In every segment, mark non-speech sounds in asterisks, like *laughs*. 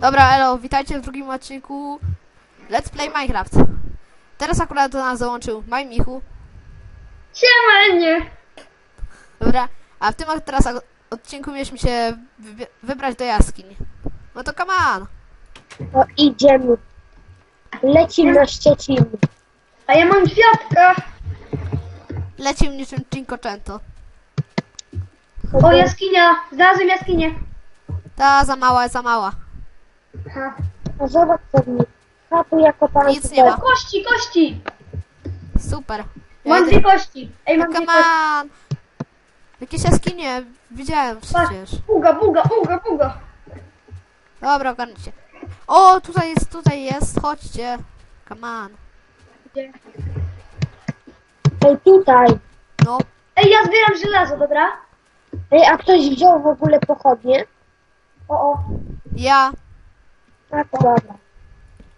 Dobra, elo, witajcie w drugim odcinku Let's Play Minecraft. Teraz akurat do nas dołączył Maj Michu. Siema, nie. Dobra, a w tym teraz od- odcinku mieliśmy się wybrać do jaskiń. No to come on. To idziemy. Lecimy na Szczecin. A ja mam kwiatka. Lecimy niczym Cinquecento. O, jaskinia. Znalazłem jaskinię. Ta za mała, za mała. Aha. A zobacz sobie. Chaty jako pan Nic nie ma. Kości, kości. Super. Mam dwie kości. Ej, No mam dwie come kości. on. Jakieś jaskinie, widziałem przecież. Buga, buga, buga, buga. Dobra, ogarnijcie. O, tutaj jest, tutaj jest, chodźcie. Come on. Gdzie? Ej, tutaj. No, Ej, ja zbieram żelazo, dobra? Ej, a ktoś wziął w ogóle pochodnie? O, o. ja. A to dobra.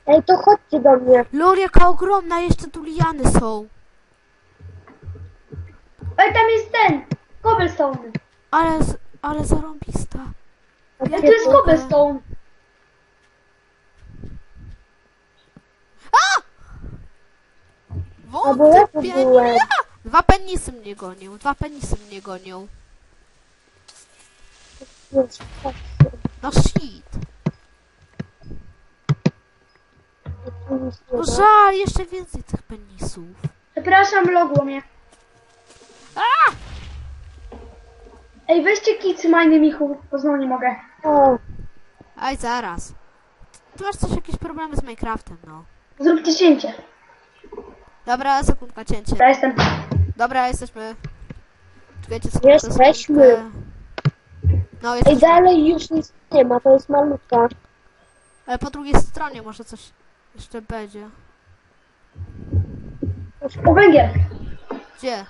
Ej, to chodźcie do mnie. Lol, jaka ogromna, jeszcze tu liany są. Ej, tam jest ten. Cobblestone. Ale, z- ale zarąbista. Ej, tu jest to? cobblestone. A bo ja tu Wątpię, byłem. nie. Dwa penisy mnie gonią, dwa penisy mnie gonią. Jest, chodźcie. No shit. Tu nic nie No żal, jeszcze więcej tych penisów. Przepraszam, logło mnie. Ej, weźcie kicy majny Michu, bo znowu nie mogę. O, Aj, zaraz. Ty masz coś, jakieś problemy z Minecraftem, no. Zróbcie cięcie. Dobra, sekundka, cięcie. Ja jestem. Dobra, jesteśmy. Czekajcie sekundkę, Jesteśmy. sekundkę. No, Ej, jesteśmy. dalej już nic nie ma, to jest malutka. Ale po drugiej stronie może coś jeszcze będzie. O, węgiel. Gdzie?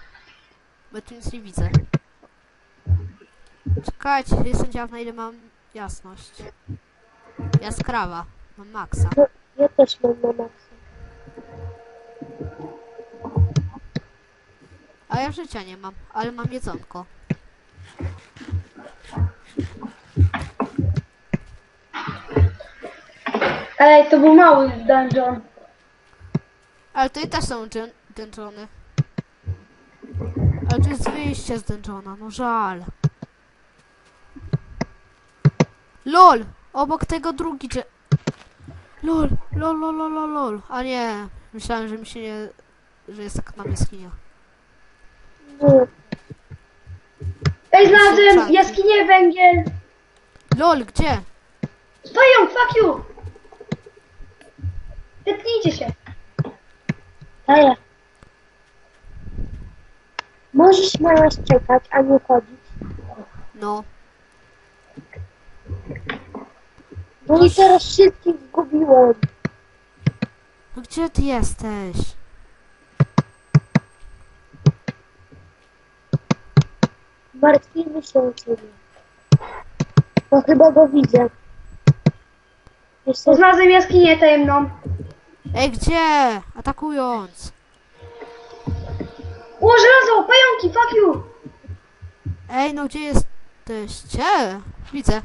Bo tu nic nie widzę. Czekajcie, jestem ciekaw na ile mam jasność. Jaskrawa. Mam maksa. No, ja też mam na maksa. A ja życia nie mam, ale mam jedzonko. Ej, to był mały dungeon. Ale tutaj też są dżun- dungeony. Ale tu jest wyjście z dungeona, no żal. LOL! Obok tego drugi dże... LOL, lol, lol, lol, lol, lol. A nie, myślałem, że mi się nie... że jest taka nam jaskinia. Ej, znalazłem jaskinię, węgiel. LOL, gdzie? Pająk, fuck you. Wytnijcie się. daję. Możesz na nas czekać, a nie chodzić. No. No i teraz wszystkich zgubiłem. No gdzie ty jesteś? Martwimy się o ciebie. No chyba go widzę. Jeszcze Znalazłem jaskinię tajemną. Ej, gdzie? Atakując. O, żelazo, pająki, fuck you. Ej, no gdzie jesteście? Widzę.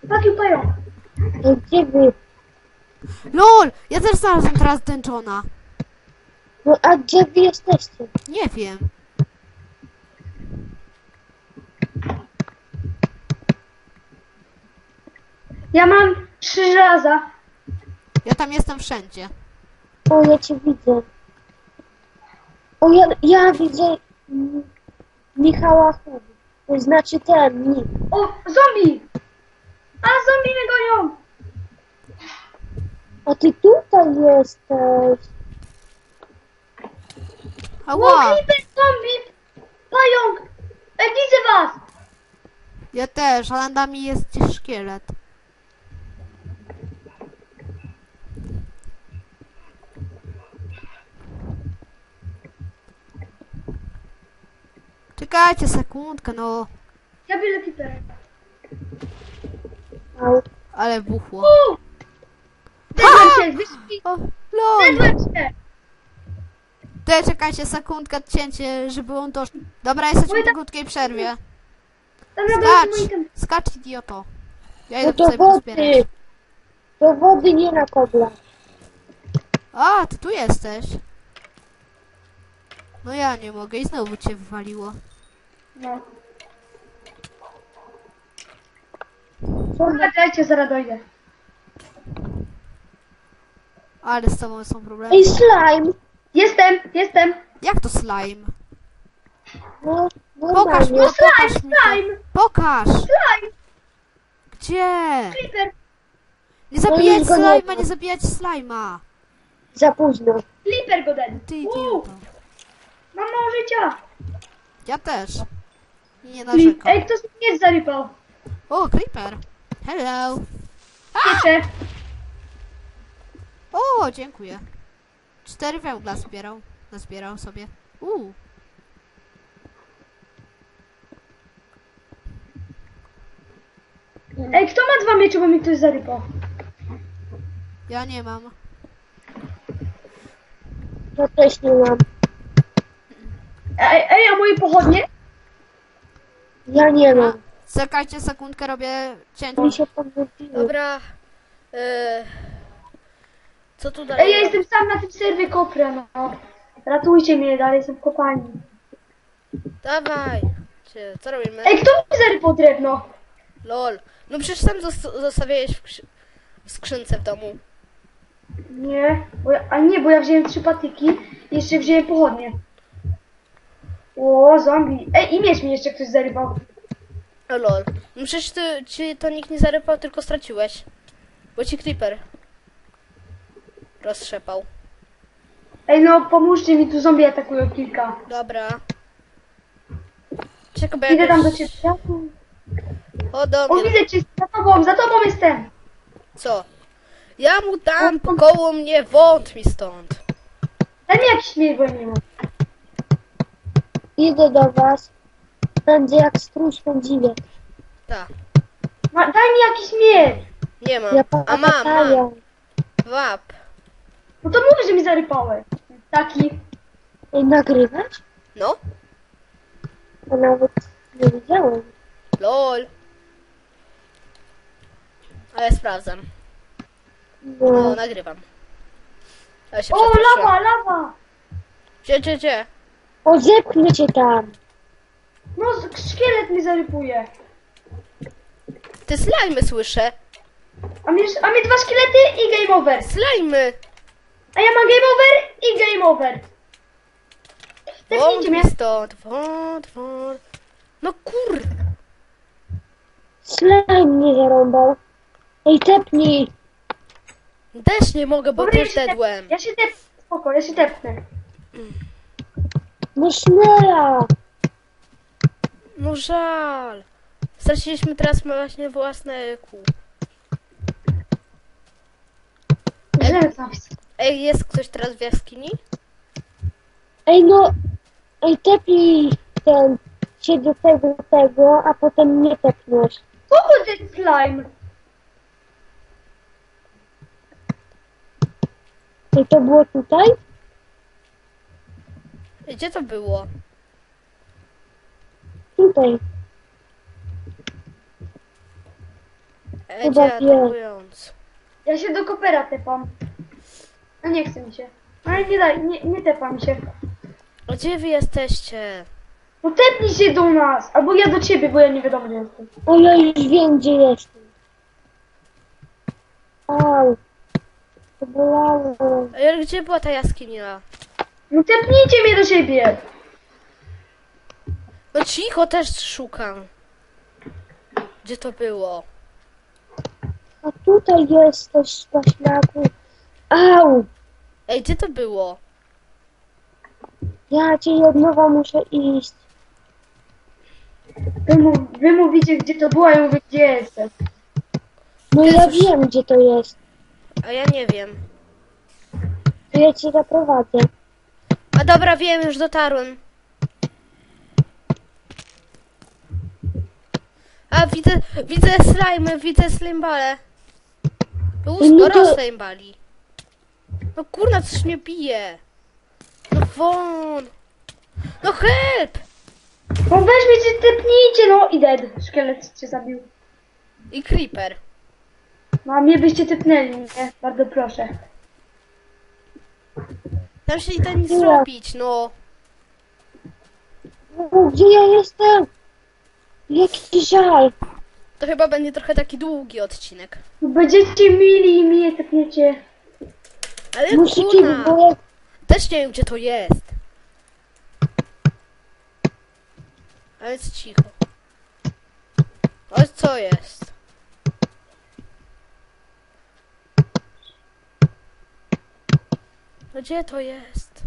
Fuck you, pająk. Gdzie wy? LOL! Ja też znalazłem teraz dungeona. No a gdzie wy jesteście? Nie wiem. Ja mam trzy żelaza. Ja tam jestem wszędzie. O, ja cię widzę. O, ja, ja widzę mm, Michała Hub. To znaczy ten, Nick. O, zombie. A, zombie mnie gonią. A ty tutaj jesteś. O, Ała! creeper, zombie. Pająk. Ej, widzę was. Ja też, ale nad nami jest szkielet. Czekajcie sekundkę, no. Ja biorę creepera. Au. Ale buchło. Zedłem się, wyszli. O, lol! Zedłem się. Te, czekajcie sekundkę, cięcie, żeby on doszedł. Dobra, jesteśmy po krótkiej przerwie. Dobra, bo Skacz! Skacz, idioto. Ja No idę do tutaj wody. pozbierać. Do wody, nie na kobla. A, ty tu jesteś. No ja nie mogę i znowu cię wywaliło. No. Co Dobra, dajcie, zaraz dojdę. Ale z tobą są problemy. Ej, slime! Jestem, jestem. Jak to slime? No, Pokaż mi, normalnie. to, pokaż mi to. Slime, Pokaż! slime, Gdzie? creeper, Nie zabijać już go nie slajma, ma. nie zabijać slajma! Za późno. creeper go den. Ty Uuu, idioto. Mam mało życia. Ja też. Nie narzekam. Ej, ktoś mnie zarypał. O, creeper. Hello. Piecze. O, dziękuję. Cztery węgla zbierał. Nazbierał sobie. Uuu. Ej, kto ma dwa miecze, bo mi ktoś zarypał? Ja nie mam. Ja też nie mam. Ej, ej, a moje pochodnie? Ja nie mam. czekajcie sekundkę, robię cięcie. Mi się. Dobra. e, Co tu dalej? Ej, ja jestem sam na tym serwie kopra, no. Ratujcie mnie, dalej jestem w kopalni. Dawaj. Czy, co robimy? Ej, kto mi zarypał drewno? Lol. No przecież sam zos- zostawiałeś w, krzy- w skrzynce w domu. Nie, bo ja, a nie, bo ja wziąłem trzy patyki i jeszcze wziąłem pochodnie. O, zombie. Ej, i miecz mi jeszcze ktoś zarypał. O lol. No przecież ty, ci to nikt nie zarypał, tylko straciłeś. Bo ci creeper roztrzepał. Ej, no pomóżcie mi, tu zombie atakują kilka. Dobra. Czekaj, Idę tam do ciebie. O, do O, mnie. widzę cię, za tobą, za tobą jestem. Co? Ja mu dam koło mnie, wąt mi stąd. Mi jakiś miecz, bo nie mam. Idę do was. Będzie jak stróż pędziwiec. Tak. Ma, daj mi jakiś miecz. Nie mam. Ja A mam, mam. Wap. No to mówię, że mi zarypałeś. Taki. Ej, nagrywać? No. To nawet nie widziałem. Lol. Ale sprawdzam. O, No. nagrywam. Ale się O, lawa, lawa. Gdzie, gdzie, gdzie? O, zepchnę cię tam. No, szkielet mi zarypuje. Te slajmy słyszę. A mi, a mi dwa szkielety i game over. Slajmy! A ja mam game over i game over. Tepnijcie mnie. stąd. Wąt, wąt. No kur... Slime mnie zarąbał. Ej, tepnij. Też nie mogę, bo Dobra, ja też się, tep, dedłem. ja się tepnę. Spoko, ja się tepnę. No śmiela. No żal. Straciliśmy teraz właśnie własne kół. Żelazam. Ej, jest ktoś teraz w jaskini? Ej, no. Ej, tepnij ten się do tego, tego, a potem nie tepniesz. Kogo ten slime? Ej, to było tutaj? Gdzie to było? Tutaj. Ej, Chyba atakując? Ja się do kopera tepam. A nie chce mi się. Ale nie daj, nie, nie tepa mi się. A Gdzie wy jesteście? No tepnij się do nas. Albo ja do ciebie, bo ja nie wiadomo gdzie jestem. O, ja już wiem, gdzie jestem. Au. To bolało. Ej, ale gdzie była ta jaskinia? No tepnijcie mnie do siebie. No cicho, też szukam. Gdzie to było? A tutaj jesteś, spaśniaku. Au. Ej, gdzie to było? Ja cię od nowa muszę iść. Wy, mów, wy mówicie gdzie to było, a ja mówię gdzie jestem. No ja Jezus. wiem, gdzie to jest. A ja nie wiem. To ja cię zaprowadzę. A dobra, wiem, już dotarłem. A widzę, widzę slime, widzę slimbale. No sporo slimbali. No kurna, coś mnie bije. No won. No help! No weźmy cię, typnijcie, no i dead. Szkielet cię zabił. I creeper. No a mnie byście typnęli, nie? Bardzo proszę. Tam się nie da nic Nie. zrobić, no. O, gdzie ja jestem? Jaki żal. To chyba będzie trochę taki długi odcinek. Będziecie mili i mnie typniecie. Ale Musicie, kurna, bo ja... też nie wiem gdzie to jest. Ale jest cicho. O, co jest? No gdzie to jest?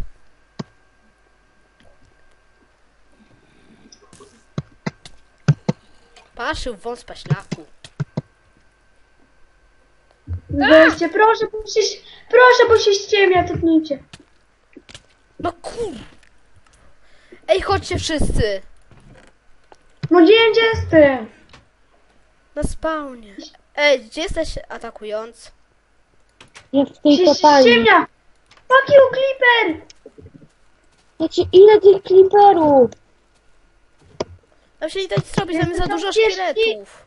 Paszył wąs paślaku. Weźcie, proszę, bo się, proszę, bo się ściemnia, typnijcie. No kur... Ej, chodźcie wszyscy! No gdzie gdzie jestem? Na spawnie. Ej, gdzie jesteś atakując? Ja w tej Się kopalni. ściemnia. Fuck you, Clipper! Znaczy, ile tych kliperów? Tam się nie da nic zrobić, tam jest za dużo szkieletów.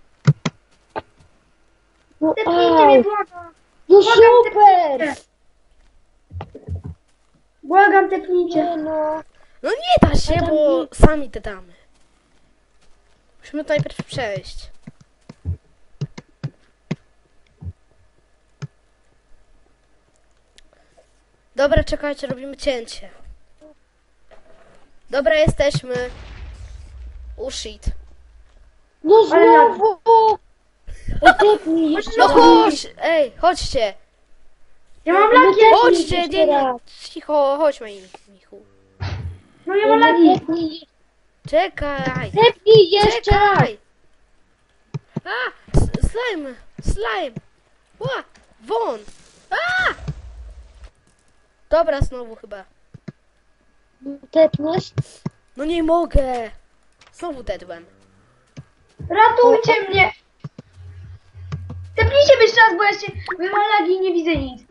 No, Typnijcie mnie, au. błagam. no Błagam, super! Błagam. Nie no. No nie da się, bo sami te damy. Musimy to najpierw przejść. Dobra, czekajcie, robimy cięcie. Dobra, jesteśmy. Oh shit. No znowu! Jeszcze No chodź! Ej, chodźcie! Ja mam No lagi. tepnij Chodźcie, nie, nie. Cicho, chodź moi Michu. No ja mam No lagi. Czekaj! tepnij jeszcze raz! Czekaj! A! s- Slime! Slime! Ła! Won! A! Dobra, znowu chyba. Tepniesz? No nie mogę! Znowu dedłem. Ratujcie mnie. Typnijcie mnie jeszcze raz, bo ja się... Bo ja mam lagi i nie widzę nic.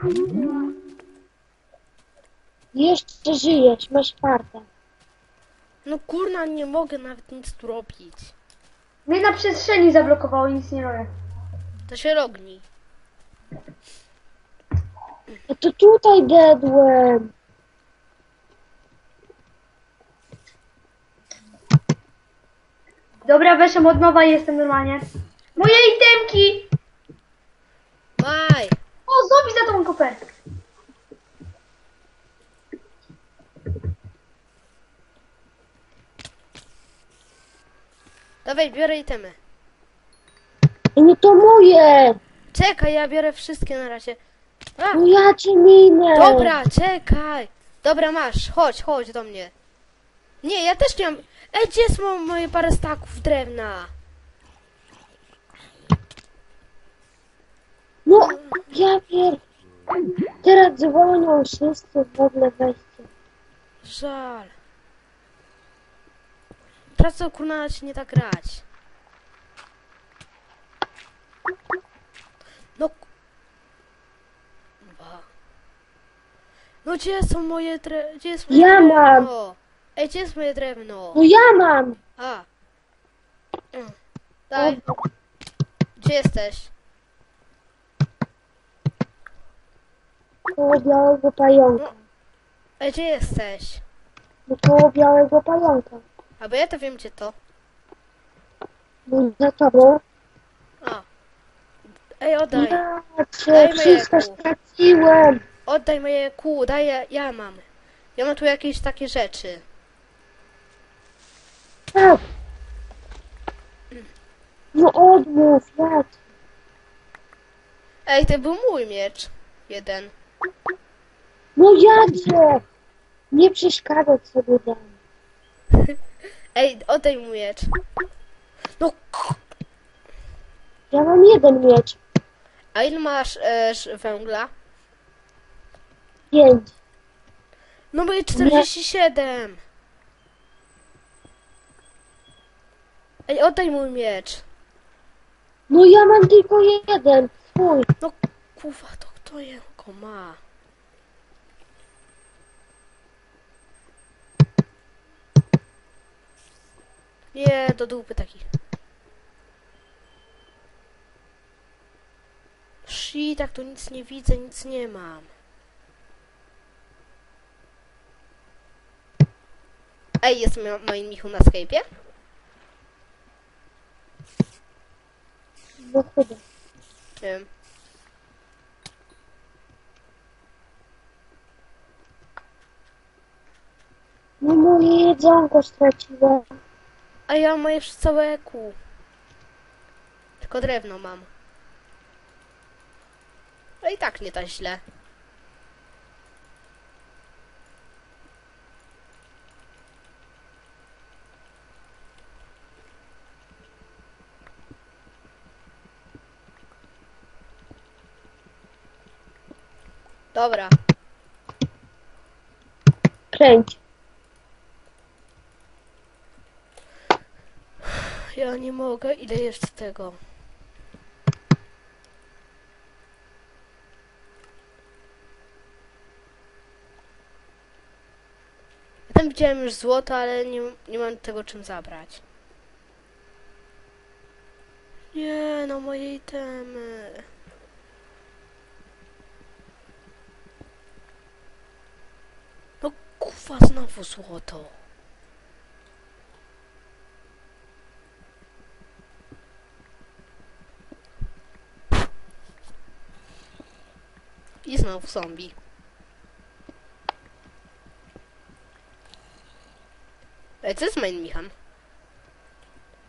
Jeszcze żyjesz, masz farta. No kurna, nie mogę nawet nic tu robić. Mnie na przestrzeni zablokowało, nic nie robię. To się rogni. A to tutaj dedłem. Dobra, weszłam od nowa i jestem normalnie. Moje itemki! Maj! O, zombie za tą kopertę. Dawaj, biorę itemy. No to moje! Czekaj, ja biorę wszystkie na razie. A! No ja cię minę! Dobra, czekaj. Dobra, masz. Chodź, chodź do mnie. Nie, ja też nie mam... Ej, gdzie moje parę staków drewna? No, ja pier... Teraz dzwonią wszyscy w ogóle weźcie. Żal. To kurna się nie da grać. No. ku- Dwa. No gdzie są moje dre... Gdzie jest moje Ja mam. drewno? Ej, gdzie jest moje drewno? No ja mam! A. Mm. Daj. Gdzie jesteś? Koło białego pająka. Ej, gdzie jesteś? No koło białego pająka. Albo ja to wiem gdzie to. No za tobą. A. Ej, oddaj. Ja cię Daj wszystko mojego. straciłem. Oddaj moje kół, daj, ja, ja mam. Ja mam tu jakieś takie rzeczy. Tak. No odmów, jak? Ej, to był mój miecz. Jeden. No jadzie! Nie przeszkadzać sobie dam. *laughs* Ej, oddaj mój miecz. No, k- Ja mam jeden miecz. a ile masz e, ż- węgla? Pięć. No moje 47. Ej, oddaj mój miecz. No ja mam tylko jeden. Swój. No, kurwa, to kto jego ma? Nie, do dupy taki. Shit, tak tu nic nie widzę, nic nie mam. Ej, jest mo- moim Michu na Skype'ie? No chyba. Nie wiem. No moje jedzonko straciłem. A ja mam jeszcze całe kół. Tylko drewno mam. No i tak nie tak źle. Dobra, Kręć. ja nie mogę. Ile jest tego? Ja tam widziałem już złoto, ale nie, nie mam tego czym zabrać. Nie, no moje itemy. No kuwa, znowu złoto. I znowu zombie. Ej, co jest main Michan?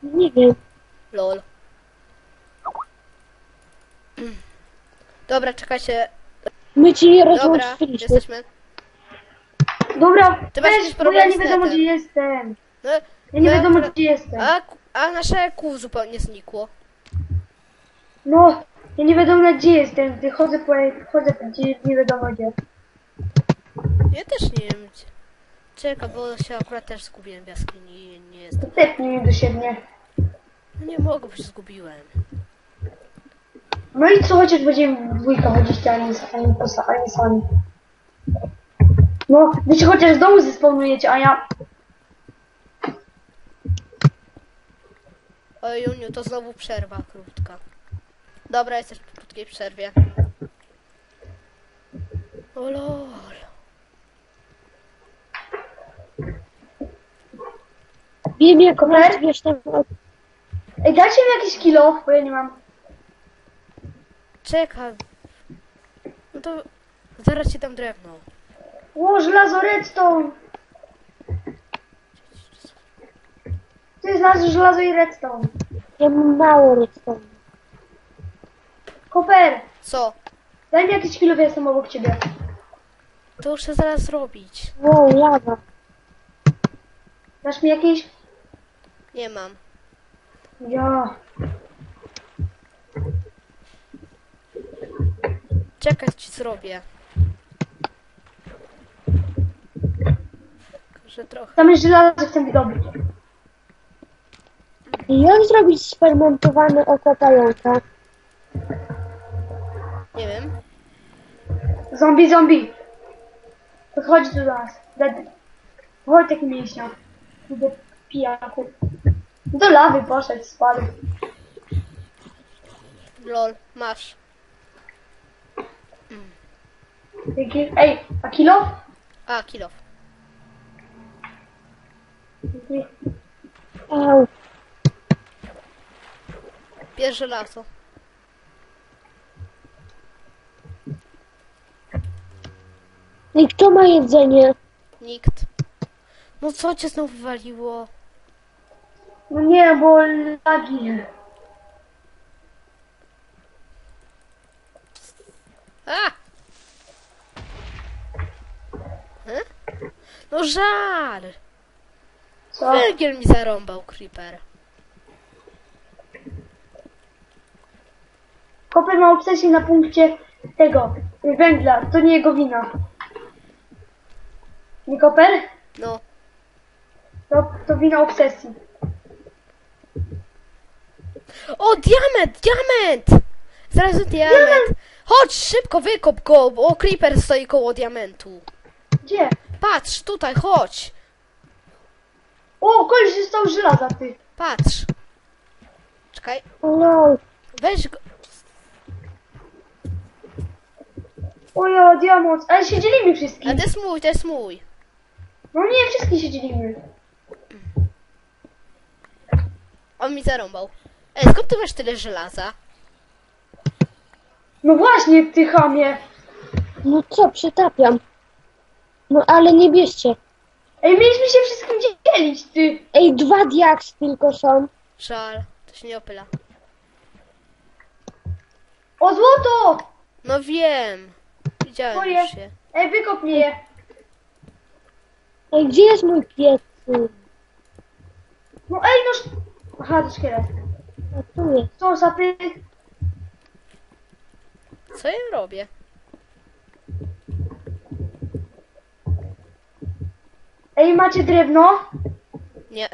Nie wiem. Lol. Dobra, czekajcie. My ci Dobra, rozłączyliśmy. jesteśmy. Dobra, Ty masz jakiś bo problem ja z nie wiadomo netem. gdzie jestem. No, Ja nie no, wiadomo gdzie jestem. a, a nasze kół zupełnie znikło. No, ja nie wiadomo na gdzie jestem. Ty chodzę po, chodzę po gdzie nie wiadomo gdzie. Ja też nie wiem gdzie. Czekaj, bo się akurat też zgubiłem w jaskini i nie jestem. To tepnij mnie do siebie. No nie mogę, bo się zgubiłem. No i co chociaż będziemy w dwójkę chodzić, a nie, a nie, posa- a nie sami. No, wy się chociaż z domu zespawnujecie, a ja... Oj, Juniu, to znowu przerwa krótka. Dobra, jesteś po krótkiej przerwie. O lol. Wiem jak wiesz tam... Ej, dajcie mi jakiś kilo, bo ja nie mam. Czekaj. No to zaraz ci dam drewno. O, żelazo redstone! Ty znalazł żelazo i redstone. Ja mam mało redstone. Koper, Co? daj mi jakiś kilo, ja jestem obok ciebie. To muszę zaraz zrobić. Wow, lawa. Dasz mi jakiś? Nie mam. Ja. Czekaj, ci zrobię. Że trochę. Tam jest żelazo, chcę wydobyć. Jak zrobić sfermentowane oko pająka? Nie wiem. Zombie, zombie. Podchodź do nas. Daj- Chodź taki mięśnia. Do pijaku. Do lawy poszedł, spadł. Lol, masz. Ej, a kilo? A, kilof. Au. Bierz żelazo. I kto ma jedzenie? Nikt. No co cię znowu waliło? No nie, bo lagi. A! E? No żal! Co? Węgiel mi zarąbał, Creeper. Koper ma obsesję na punkcie tego węgla. To nie jego wina. Nie Koper? No, To, to wina obsesji. O, diament! Diament! Znalazłem diament! Chodź, szybko wykop go, bo creeper stoi koło diamentu. Gdzie? Patrz, tutaj, chodź! O, koleś został żelaza, ty. Patrz. Czekaj, O lol. weź go. Ojo, diamont. Ale się dzielimy wszystkim. A to jest mój, to jest mój. No nie, wszystkim się dzielimy. On mi zarąbał. Ej, skąd ty masz tyle żelaza? No właśnie, ty chamie. No co, przytapiam. No ale nie bierzcie. Ej, mieliśmy się wszystkim dzielić, ty. Ej, dwa diaks tylko są. Żal, to się nie opyla. O, złoto! No wiem. Widziałem Moje. już się. Ej, wykop mnie je. Ej, gdzie jest mój piecy? No ej, no... sz- Aha, to szkielet. A tu jest. Co, sapy? Co ja robię? Ej, macie drewno? Nie.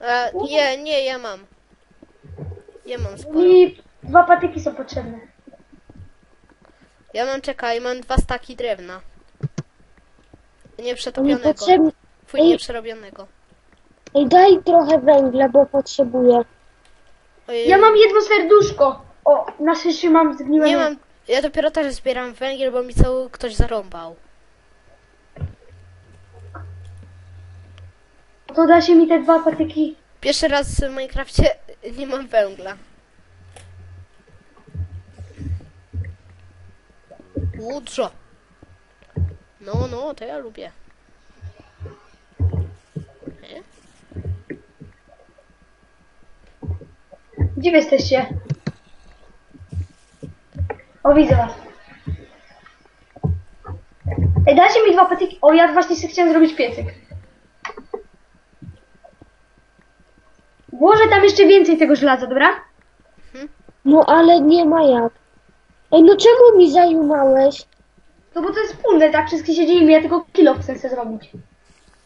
E, nie, nie, ja mam. Ja mam sporo. Mi dwa patyki są potrzebne. Ja mam, czekaj, mam dwa staki drewna. Nieprzetopionego. potrzebny. Twój Ej. nieprzerobionego. Ej, daj trochę węgla, bo potrzebuję. Ojej, Ja mam jedno serduszko. O, na szczęście mam zgniłe. Nie mam. Ja dopiero też zbieram węgiel, bo mi cały ktoś zarąbał. To da się mi te dwa patyki. Pierwszy raz w Minecrafcie nie mam węgla. Łódrzo. No, no, to ja lubię. Nie? Gdzie wy jesteście? O, widzę was. Ej, dajcie mi dwa patyki. O, ja właśnie sobie chciałem zrobić piecyk. Włożę tam jeszcze więcej tego żelaza, dobra? No ale nie ma jak. Ej, no czemu mi zajumałeś? No bo to jest wspólne, tak? Wszystkie się dzielimy, ja tylko kilo chcę sobie zrobić.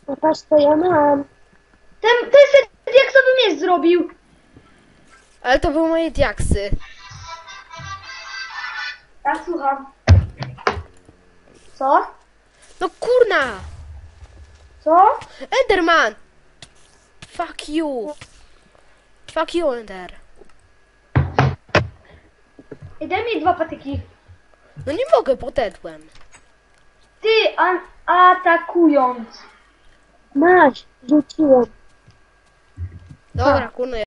No patrz, co ja mam. Ten, ten set jak sobie mnie zrobił. Ale to były moje diaksy. Ja słucham. Co? No kurna! Co? Enderman! Fuck you! Fuck you, Ender. Ej, daj mi dwa patyki. No nie mogę, podedłem. Ty, a, atakując. Masz, rzuciłem. Dobra, kurna,